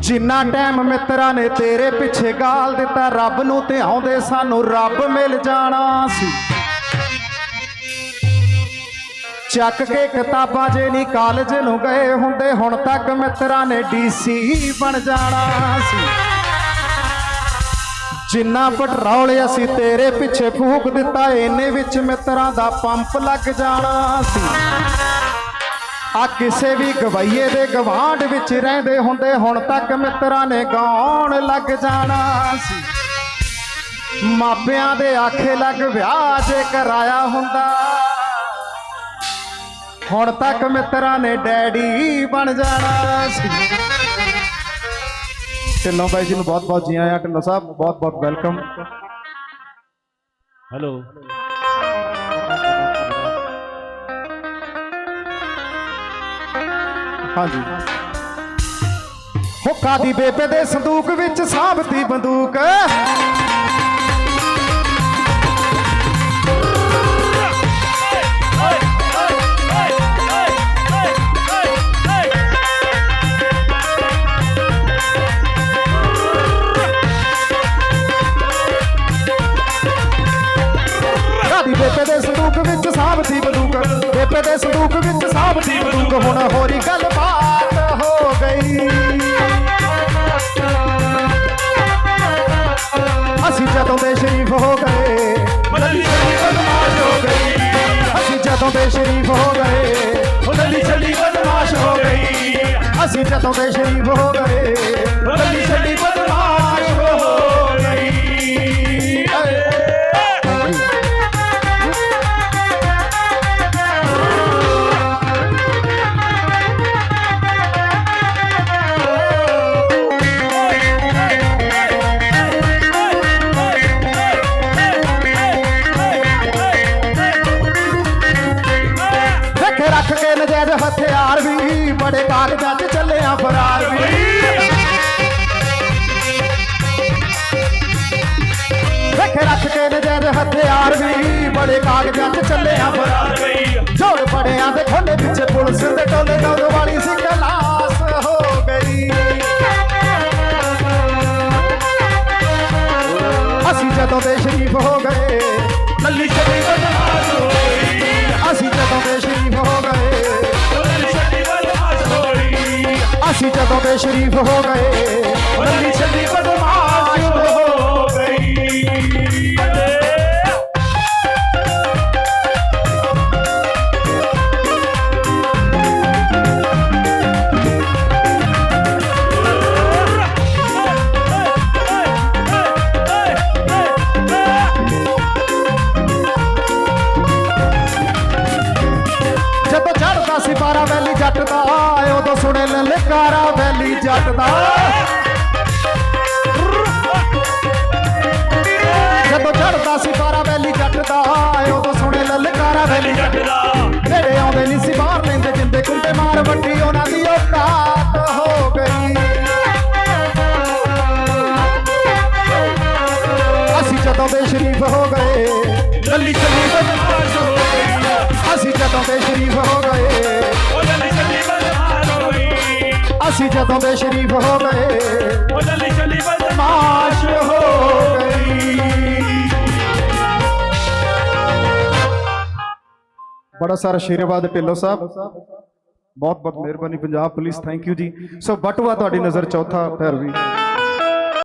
ਜਿੰਨਾ ਟਾਈਮ ਮਿੱਤਰਾਂ ਨੇ ਤੇਰੇ ਪਿੱਛੇ ਗਾਲ ਦਿੱਤਾ, ਰੱਬ ਨੂੰ ਤੇ ਆਉਂਦੇ ਸਾਨੂੰ ਰੱਬ ਮਿਲ ਜਾਣਾ ਸੀ। ਚੱਕ ਕੇ ਕਿਤਾਬਾਂ ਜੇ ਨਹੀਂ ਕਾਲਜ ਨੂੰ ਗਏ ਹੁੰਦੇ, ਹੁਣ ਤੱਕ ਮਿੱਤਰਾਂ ਨੇ ਡੀਸੀ ਬਣ ਜਾਣਾ ਸੀ। ਜਿੰਨਾ ਪੈਟਰੋਲ ਅਸੀਂ ਤੇਰੇ ਪਿੱਛੇ ਫੂਕ ਦਿੱਤਾ ਇਹਨੇ ਵਿੱਚ ਮਿੱਤਰਾਂ ਦਾ ਪੰਪ ਲੱਗ ਜਾਣਾ ਸੀ। ਆ ਕਿਸੇ ਵੀ ਗਵਈਏ ਦੇ ਗਵਾਂਢ ਵਿੱਚ ਰਹਿੰਦੇ ਹੁੰਦੇ, ਹੁਣ ਤੱਕ ਮਿੱਤਰਾਂ ਨੇ ਗਾਉਣ ਲੱਗ ਜਾਣਾ ਸੀ। ਮਾਪਿਆਂ ਦੇ ਆਖੇ ਲੱਗ ਵਿਆਹ ਜੇ ਕਰਾਇਆ ਹੁੰਦਾ। ਹੁਣ ਤੱਕ ਮਿੱਤਰਾਂ ਨੇ ਡੈਡੀ ਬਣ ਜਾਣਾ ਸੀ। ਢਿੱਲੋਂ ਬਾਈ ਜੀ ਨੂੰ ਬਹੁਤ ਬਹੁਤ ਜੀ ਆਇਆਂ, ਢਿੱਲੋਂ ਸਾਹਿਬ ਬਹੁਤ ਬਹੁਤ ਵੈਲਕਮ। ਹੈਲੋ। ਹਾਂਜੀ। ਹੁੱਕਾ ਦੀ ਬੇਬੇ ਦੇ ਸੰਦੂਕ ਵਿੱਚ ਸਾਬਤੀ ਬੰਦੂਕ। ਹੁੱਕਾ ਦੀ ਬੇਬੇ ਦੇ ਸੰਦੂਕ ਵਿੱਚ ਸਾਬਤੀ ਬੰਦੂਕ। ਦੇ ਸੰਦੂਕ ਵਿੱਚ ਸਾਬਤੀ ਬੰਦੂਕ ਹੁਣ ਹੋਰੀ ਗੱਲਬਾਤ ਹੋ ਗਈ। ਅਸੀਂ ਜਦੋਂ ਦੇ ਸ਼ਰੀਫ ਹੋ ਗਏ ਮਦਲੀ ਛੱਡੀ ਬਦਮਾਸ਼ ਹੋ ਗਈ। ਅਸੀਂ ਜਦੋਂ ਦੇ ਸ਼ਰੀਫ ਹੋ ਗਏ ਮਦਲੀ ਛੱਡੀ ਬਦਮਾਸ਼ ਹੋ ਗਈ। ਅਸੀਂ ਜਦੋਂ ਦੇ ਸ਼ਰੀਫ ਹੋ ਗਏ ਮਦਲੀ ਕੇ ਨਜਾਇਜ਼ ਹਥਿਆਰ ਵੀ, ਬੜੇ ਕਾਗਜ਼ਾਂ 'ਚ ਚੱਲਿਆ ਫਰਾਰ ਵੀ। ਰੱਖ ਰੱਖ ਕੇ ਨਜਾਇਜ਼ ਹਥਿਆਰ ਵੀ, ਬੜੇ ਕਾਗਜ਼ਾਂ 'ਚ ਚੱਲਿਆ ਫਰਾਰ ਝੋੜ ਗਈ ਅਸੀਂ ਜਦੋਂ ਦੇ ਸ਼ਰੀਫ ਹੋ ਗਏ ਮਦਲੀ ਛੱਡੀ ਬਦਮਾਸ਼ ਹੋ ਗਈ ਜਦੋਂ ਚੜਦਾ ਸੀ ਬਾਰਾ ਦਾ ਸੁਣੇ ਲਲਕਾਰਾ ਵੈਲੀ ਜੱਟ ਦਾ ਜਦੋਂ ਚੜਦਾ ਸੀ ਬਾਰਾ ਵੈਲੀ ਜੱਟ ਦਾ ਉਦੋਂ ਸੁਣੇ ਲਲਕਾਰਾ ਵੈਲੀ ਜੱਟ ਜੱਟਦਾ। ਜਿਹੜੇ ਆਉਂਦੇ ਨਹੀਂ ਸੀ ਬਾਹਰ ਲੈਂਦੇ ਜਿੰਦੇ ਕੁੰਡੇ ਮਾਰ ਵੱਡੀ ਉਹਨਾਂ ਦੀ ਔਕਾਤ ਹੋ ਗਈ। ਅਸੀਂ ਜਦੋਂ ਦੇ ਸ਼ਰੀਫ ਹੋ ਗਏ ਮਦਲੀ ਛੱਡੀ ਬਦਮਾਸ਼ ਹੋ ਗਈ ਅਸੀਂ ਜਦੋਂ ਦੇ ਸ਼ਰੀਫ ਹੋ ਗਈ ਜਦੋਂ ਦੇ ਹੋ ਗਏ। ਮਦਲੀ ਛੱਡੀ ਬਦਮਾਸ਼ ਹੋ ਗਈ। ਬੜਾ ਸਾਰਾ ਸ਼ੇਰਵਾਦ ਢਿੱਲੋਂ ਸਾਹਿਬ। ਬਹੁਤ ਬਹੁਤ ਮਿਹਰਬਾਨੀ ਪੰਜਾਬ ਪੁਲਿਸ। ਥੈਂਕ ਯੂ ਜੀ। ਸੋ ਬਟੂਆ ਤੁਹਾਡੀ ਨਜ਼ਰ ਚੌਥਾ ਪੈਰਵੀ